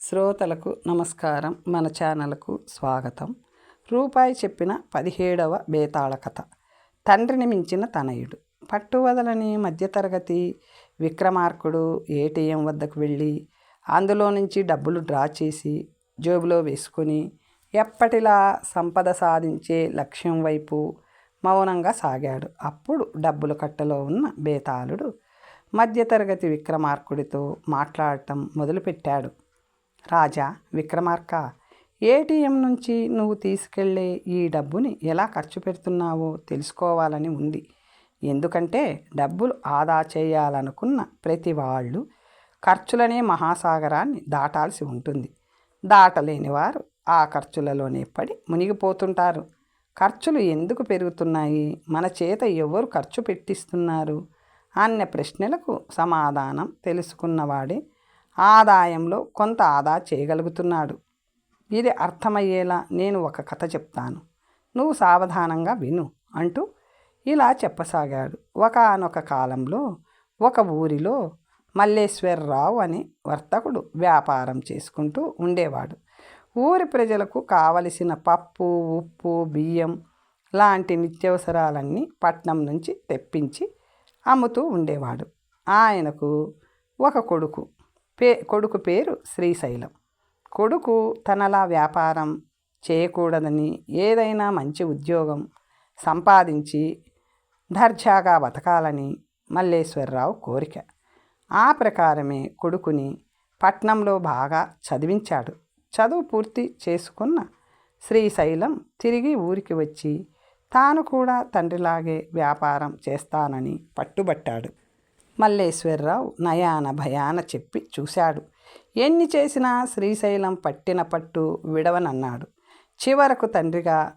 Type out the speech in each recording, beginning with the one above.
శ్రోతలకు నమస్కారం. మన ఛానల్కు స్వాగతం. రూపాయి చెప్పిన పదిహేడవ బేతాళ కథ. తండ్రిని మించిన తనయుడు. పట్టువదలని మధ్యతరగతి విక్రమార్కుడు ఏటీఎం వద్దకు వెళ్ళి అందులో నుంచి డబ్బులు డ్రా చేసి జేబులో వేసుకొని ఎప్పటిలా సంపద సాధించే లక్ష్యం వైపు మౌనంగా సాగాడు. అప్పుడు డబ్బులు కట్టలో ఉన్న బేతాళుడు మధ్యతరగతి విక్రమార్కుడితో మాట్లాడటం మొదలుపెట్టాడు. రాజా విక్రమార్క ఏటీఎం నుంచి నువ్వు తీసుకెళ్ళే ఈ డబ్బుని ఎలా ఖర్చు పెడుతున్నావో తెలుసుకోవాలని ఉంది. ఎందుకంటే డబ్బులు ఆదా చేయాలనుకున్న ప్రతి వాళ్ళు ఖర్చులనే మహాసాగరాన్ని దాటాల్సి ఉంటుంది. దాటలేని వారు ఆ ఖర్చులలోనే పడి మునిగిపోతుంటారు. ఖర్చులు ఎందుకు పెరుగుతున్నాయి? మన చేత ఎవరు ఖర్చు పెట్టిస్తున్నారు? అన్న ప్రశ్నలకు సమాధానం తెలుసుకున్నవాడే ఆదాయంలో కొంత ఆదా చేయగలుగుతున్నాడు. ఇది అర్థమయ్యేలా నేను ఒక కథ చెప్తాను. నువ్వు సావధానంగా విను అంటూ ఇలా చెప్పసాగాడు. ఒకనొక కాలంలో ఒక ఊరిలో మల్లేశ్వరరావు అని వర్తకుడు వ్యాపారం చేసుకుంటూ ఉండేవాడు. ఊరి ప్రజలకు కావలసిన పప్పు ఉప్పు బియ్యం లాంటి నిత్యావసరాలన్నీ పట్నం నుంచి తెప్పించి అమ్ముతూ ఉండేవాడు. ఆయనకు ఒక కొడుకు. పే కొడుకు పేరు శ్రీశైలం. కొడుకు తనలా వ్యాపారం చేయకూడదని ఏదైనా మంచి ఉద్యోగం సంపాదించి దర్జాగా బతకాలని మల్లేశ్వరరావు కోరిక. ఆ ప్రకారమే కొడుకుని పట్నంలో బాగా చదివించాడు. చదువు పూర్తి చేసుకున్న శ్రీశైలం తిరిగి ఊరికి వచ్చి తాను కూడా తండ్రిలాగే వ్యాపారం చేస్తానని పట్టుబట్టాడు. మల్లేశ్వరరావు నయాన భయాన చెప్పి చూశాడు. ఎన్ని చేసినా శ్రీశైలం పట్టిన పట్టు విడవనన్నాడు. చివరకు తండ్రిగా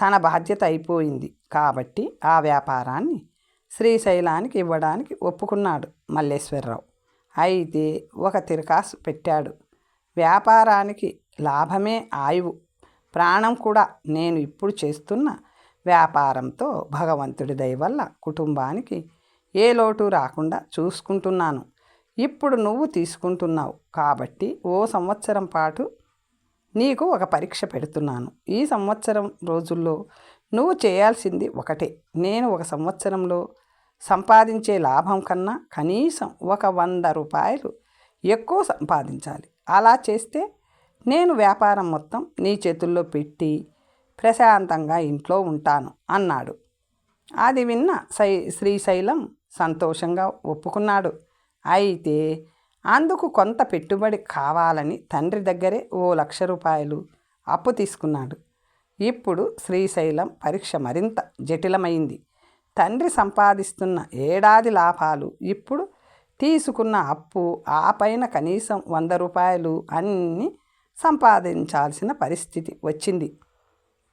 తన బాధ్యత అయిపోయింది. కాబట్టి ఆ వ్యాపారాన్ని శ్రీశైలానికి ఇవ్వడానికి ఒప్పుకున్నాడు మల్లేశ్వరరావు. అయితే ఒక తిరకాసు పెట్టాడు. వ్యాపారానికి లాభమే ఆయువు. ప్రాణం కూడా నేను ఇప్పుడు చేస్తున్న వ్యాపారంతో భగవంతుడి దయ వల్ల కుటుంబానికి ఏ లోటు రాకుండా చూసుకుంటున్నాను. ఇప్పుడు నువ్వు తీసుకుంటున్నావు కాబట్టి ఓ సంవత్సరం పాటు నీకు ఒక పరీక్ష పెడుతున్నాను. ఈ సంవత్సరం రోజుల్లో నువ్వు చేయాల్సింది ఒకటే. నేను ఒక సంవత్సరంలో సంపాదించే లాభం కన్నా కనీసం ఒక వంద రూపాయలు ఎక్కువ సంపాదించాలి. అలా చేస్తే నేను వ్యాపారం మొత్తం నీ చేతుల్లో పెట్టి ప్రశాంతంగా ఇంట్లో ఉంటాను అన్నాడు. అది విన్న సై శ్రీశైలం సంతోషంగా ఒప్పుకున్నాడు. అయితే అందుకు కొంత పెట్టుబడి కావాలని తండ్రి దగ్గరే ఓ లక్ష రూపాయలు అప్పు తీసుకున్నాడు. ఇప్పుడు శ్రీశైలం పరీక్ష మరింత జటిలమైంది. తండ్రి సంపాదిస్తున్న ఏడాది లాభాలు ఇప్పుడు తీసుకున్న అప్పు ఆ పైన కనీసం వంద రూపాయలు అన్నీ సంపాదించాల్సిన పరిస్థితి వచ్చింది.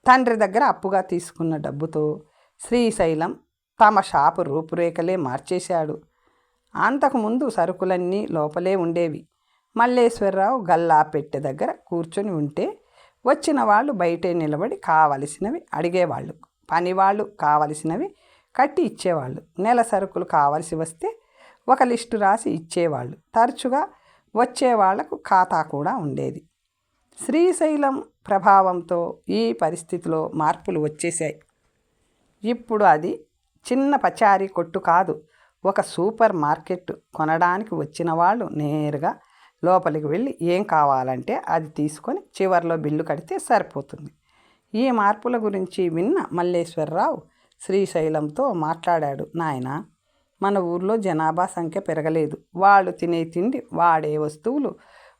తండ్రి దగ్గర అప్పుగా తీసుకున్న డబ్బుతో శ్రీశైలం తమ షాపు రూపురేఖలే మార్చేశాడు. అంతకుముందు సరుకులన్నీ లోపలే ఉండేవి. మల్లేశ్వరరావు గల్లా పెట్టె దగ్గర కూర్చొని ఉంటే వచ్చిన వాళ్ళు బయటే నిలబడి కావలసినవి అడిగేవాళ్ళు. పనివాళ్ళు కావలసినవి కట్టి ఇచ్చేవాళ్ళు. నెల సరుకులు కావలసి వస్తే ఒక లిస్టు రాసి ఇచ్చేవాళ్ళు. తరచుగా వచ్చే వాళ్ళకు ఖాతా కూడా ఉండేది. శ్రీశైలం ప్రభావంతో ఈ పరిస్థితిలో మార్పులు వచ్చేసాయి ఇప్పుడు అది చిన్న పచారీ కొట్టు కాదు. ఒక సూపర్ మార్కెట్ కొనడానికి వచ్చిన వాళ్ళు నేరుగా లోపలికి వెళ్ళి ఏం కావాలంటే అది తీసుకొని చివరిలో బిల్లు కడితే సరిపోతుంది. ఈ మార్పుల గురించి విన్న మల్లేశ్వరరావు శ్రీశైలంతో మాట్లాడాడు. నాయన మన ఊర్లో జనాభా సంఖ్య పెరగలేదు. వాళ్ళు తినే తిండి వాడే వస్తువులు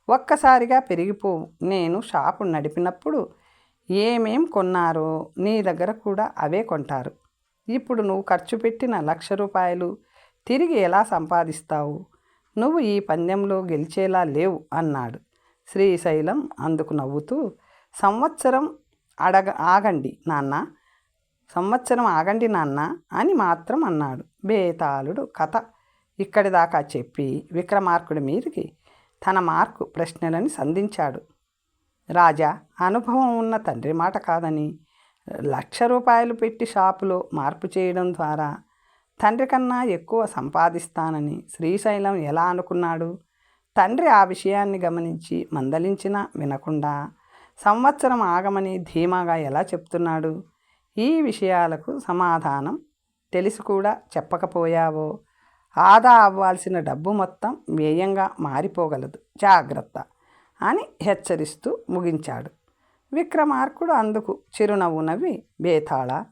ఒక్కసారిగా పెరిగిపోవు. నేను షాపు నడిపినప్పుడు ఏమేం కొన్నారో నీ దగ్గర కూడా అవే కొంటారు. ఇప్పుడు నువ్వు ఖర్చు పెట్టిన లక్ష రూపాయలు తిరిగి ఎలా సంపాదిస్తావు? నువ్వు ఈ పందెంలో గెలిచేలా లేవు అన్నాడు. శ్రీశైలం అందుకు నవ్వుతూ సంవత్సరం అడగ ఆగండి నాన్న. సంవత్సరం ఆగండి నాన్న అని మాత్రం అన్నాడు. బేతాళుడు కథ ఇక్కడి దాకా చెప్పి విక్రమార్కుడి మీదకి తన మార్కు ప్రశ్నలని సంధించాడు. రాజా అనుభవం ఉన్న తండ్రి మాట కాదని లక్ష రూపాయలు పెట్టి షాపులో మార్పు చేయడం ద్వారా తండ్రి కన్నా ఎక్కువ సంపాదిస్తానని శ్రీశైలం ఎలా అనుకున్నాడు? తండ్రి ఆ విషయాన్ని గమనించి మందలించినా వినకుండా సంవత్సరం ఆగమని ధీమాగా ఎలా చెప్తున్నాడు? ఈ విషయాలకు సమాధానం తెలిసి కూడా చెప్పకపోయావో? ఆదా అవ్వాల్సిన డబ్బు మొత్తం వ్యయంగా మారిపోగలదు. జాగ్రత్త అని హెచ్చరిస్తూ ముగించాడు. విక్రమార్కుడు అందుకు చిరునవ్వు నవ్వి బేతాళ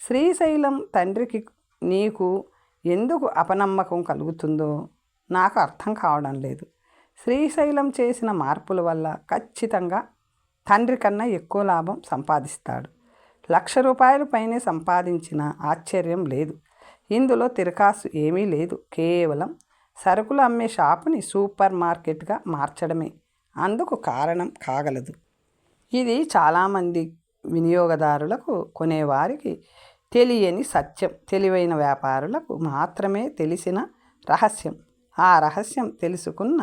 శ్రీశైలం తండ్రికి నీకు ఎందుకు అపనమ్మకం కలుగుతుందో నాకు అర్థం కావడం లేదు. శ్రీశైలం చేసిన మార్పుల వల్ల ఖచ్చితంగా తండ్రి కన్నా ఎక్కువ లాభం సంపాదిస్తాడు. లక్ష రూపాయల పైనే సంపాదించిన ఆశ్చర్యం లేదు. ఇందులో తిరకాసు ఏమీ లేదు. కేవలం సరుకులు అమ్మే షాపుని సూపర్ మార్కెట్గా మార్చడమే. అందుకు కారణం కాగలదు. ఇది చాలామంది వినియోగదారులకు కొనేవారికి తెలియని సత్యం తెలివైన వ్యాపారులకు మాత్రమే తెలిసిన రహస్యం. ఆ రహస్యం తెలుసుకున్న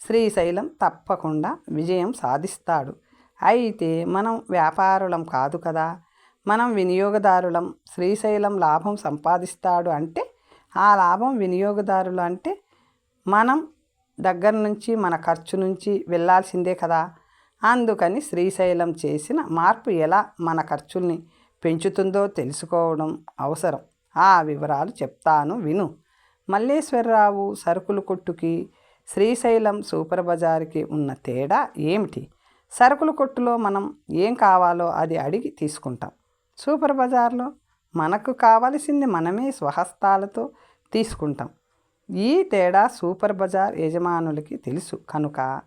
శ్రీశైలం తప్పకుండా విజయం సాధిస్తాడు. అయితే మనం వ్యాపారులం కాదు కదా! మనం వినియోగదారులం శ్రీశైలం లాభం సంపాదిస్తాడు అంటే ఆ లాభం వినియోగదారులు అంటే మనం దగ్గర నుంచి మన ఖర్చు నుంచి వెళ్ళాల్సిందే కదా! అందుకని శ్రీశైలం చేసిన మార్పు ఎలా మన ఖర్చుల్ని పెంచుతుందో తెలుసుకోవడం అవసరం. ఆ వివరాలు చెప్తాను విను. మల్లేశ్వరరావు సరుకులు కొట్టుకి శ్రీశైలం సూపర్ బజార్కి ఉన్న తేడా ఏమిటి? సరుకుల కొట్టులో మనం ఏం కావాలో అది అడిగి తీసుకుంటాం. సూపర్ బజార్లో మనకు కావలసింది మనమే స్వహస్తాలతో తీసుకుంటాం. ఈ తేడా సూపర్ బజార్ యజమానులకి తెలుసు. కనుక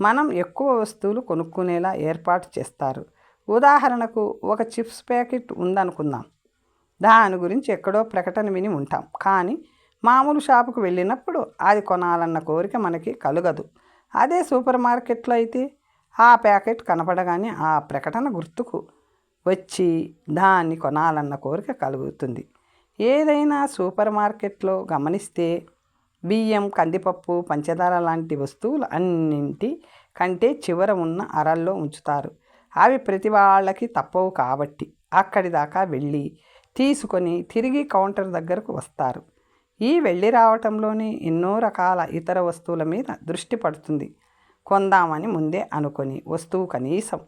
మనం ఎక్కువ వస్తువులు కొనుక్కునేలా ఏర్పాటు చేస్తారు. ఉదాహరణకు ఒక చిప్స్ ప్యాకెట్ ఉందనుకుందాం. దాని గురించి ఎక్కడో ప్రకటన విని ఉంటాం. కానీ మామూలు షాపుకు వెళ్ళినప్పుడు అది కొనాలన్న కోరిక మనకి కలగదు. అదే సూపర్ మార్కెట్లో అయితే ఆ ప్యాకెట్ కనపడగానే ఆ ప్రకటన గుర్తుకు వచ్చి దాన్ని కొనాలన్న కోరిక కలుగుతుంది. ఏదైనా సూపర్ మార్కెట్లో గమనిస్తే బియ్యం కందిపప్పు పంచదార లాంటి వస్తువులు అన్నింటి కంటే చివర ఉన్న అరల్లో ఉంచుతారు. అవి ప్రతి వాళ్ళకి తప్పవు కాబట్టి అక్కడి దాకా వెళ్ళి తీసుకొని తిరిగి కౌంటర్ దగ్గరకు వస్తారు. ఈ వెళ్ళి రావటంలోనే ఎన్నో రకాల ఇతర వస్తువుల మీద దృష్టి పడుతుంది. కొందామని ముందే అనుకొని వస్తువు కనీసం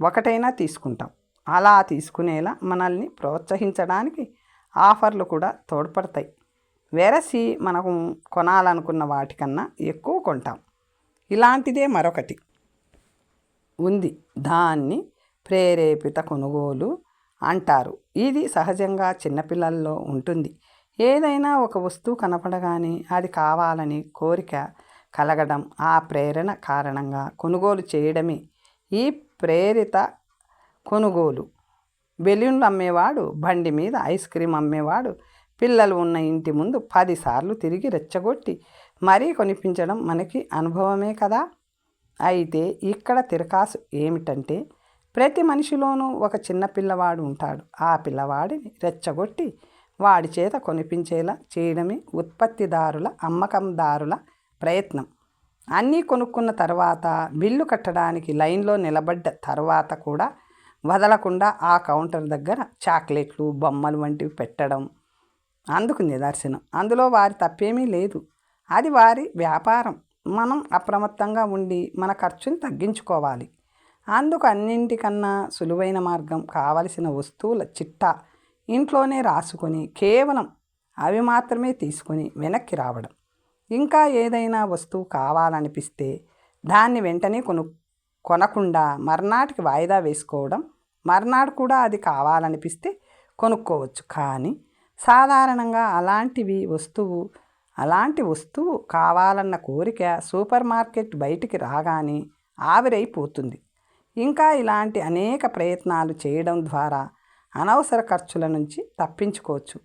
ఒకటైనా తీసుకుంటాం. అలా తీసుకునేలా మనల్ని ప్రోత్సహించడానికి ఆఫర్లు కూడా తోడ్పడతాయి. వెరసి మనకు కొనాలనుకున్న వాటికన్నా ఎక్కువ కొంటాం. ఇలాంటిదే మరొకటి. ఉంది. దాన్ని ప్రేరేపిత కొనుగోలు అంటారు. ఇది సహజంగా చిన్నపిల్లల్లో ఉంటుంది. ఏదైనా ఒక వస్తువు కనపడగానే అది కావాలని కోరిక కలగడం ఆ ప్రేరణ కారణంగా కొనుగోలు చేయడమే. ఈ ప్రేరిత కొనుగోలు. బెలూన్లు అమ్మేవాడు బండి మీద ఐస్ క్రీమ్ అమ్మేవాడు పిల్లలు ఉన్న ఇంటి ముందు పదిసార్లు తిరిగి రెచ్చగొట్టి మరీ కొనిపించడం మనకి అనుభవమే కదా. అయితే ఇక్కడ తిరకాసు ఏమిటంటే ప్రతి మనిషిలోనూ ఒక చిన్న పిల్లవాడు ఉంటాడు. ఆ పిల్లవాడిని రెచ్చగొట్టి వాడి చేత కొనిపించేలా చేయడమే ఉత్పత్తిదారుల అమ్మకందారుల ప్రయత్నం. అన్నీ కొనుక్కున్న తర్వాత బిల్లు కట్టడానికి లైన్లో నిలబడ్డ తర్వాత కూడా వదలకుండా ఆ కౌంటర్ దగ్గర చాక్లెట్లు బొమ్మలు వంటివి పెట్టడం అందుకు నిదర్శనం అందులో వారి తప్పేమీ లేదు. అది వారి వ్యాపారం. మనం అప్రమత్తంగా ఉండి మన ఖర్చుని తగ్గించుకోవాలి. అందుకు అన్నింటికన్నా సులువైన మార్గం కావలసిన వస్తువుల చిట్టా ఇంట్లోనే రాసుకొని కేవలం అవి మాత్రమే తీసుకొని వెనక్కి రావడం. ఇంకా ఏదైనా వస్తువు కావాలనిపిస్తే దాన్ని వెంటనే కొను కొనకుండా మర్నాటికి వాయిదా వేసుకోవడం మర్నాడు కూడా అది కావాలనిపిస్తే కొనుక్కోవచ్చు. కానీ సాధారణంగా అలాంటివి వస్తువు అలాంటి వస్తువు కావాలన్న కోరిక సూపర్ మార్కెట్ బయటికి రాగానే ఆవిరైపోతుంది. ఇంకా ఇలాంటి అనేక ప్రయత్నాలు చేయడం ద్వారా అనవసర ఖర్చుల నుంచి తప్పించుకోవచ్చు.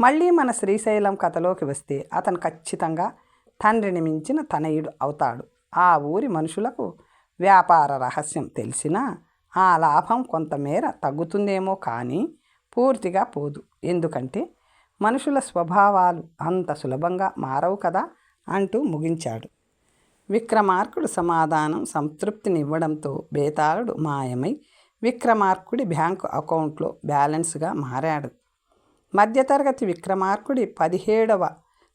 మళ్ళీ మన శ్రీశైలం కథలోకి వస్తే అతను ఖచ్చితంగా తండ్రిని మించిన తనయుడు అవుతాడు. ఆ ఊరి మనుషులకు వ్యాపార రహస్యం తెలిసినా ఆ లాభం కొంతమేర తగ్గుతుందేమో కానీ పూర్తిగా పోదు. ఎందుకంటే మనుషుల స్వభావాలు అంత సులభంగా మారవు కదా అంటూ ముగించాడు. విక్రమార్కుడు సమాధానం సంతృప్తినివ్వడంతో బేతాళుడు మాయమై విక్రమార్కుడి బ్యాంకు అకౌంట్లో బ్యాలెన్స్గా మారాడు. మధ్యతరగతి విక్రమార్కుడి పదిహేడవ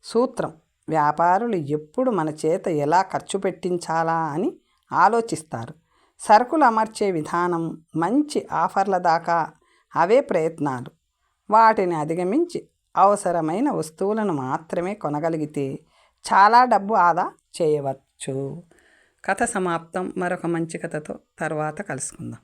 సూత్రం వ్యాపారులు ఎప్పుడు మన చేత ఎలా ఖర్చు పెట్టించాలా అని ఆలోచిస్తారు. సరుకులు అమర్చే విధానం మంచి ఆఫర్ల దాకా అవే ప్రయత్నాలు. వాటిని అధిగమించి అవసరమైన వస్తువులను మాత్రమే కొనగలిగితే చాలా డబ్బు ఆదా చేయవచ్చు. కథ సమాప్తం. మరొక మంచి కథతో తర్వాత కలుసుకుందాం.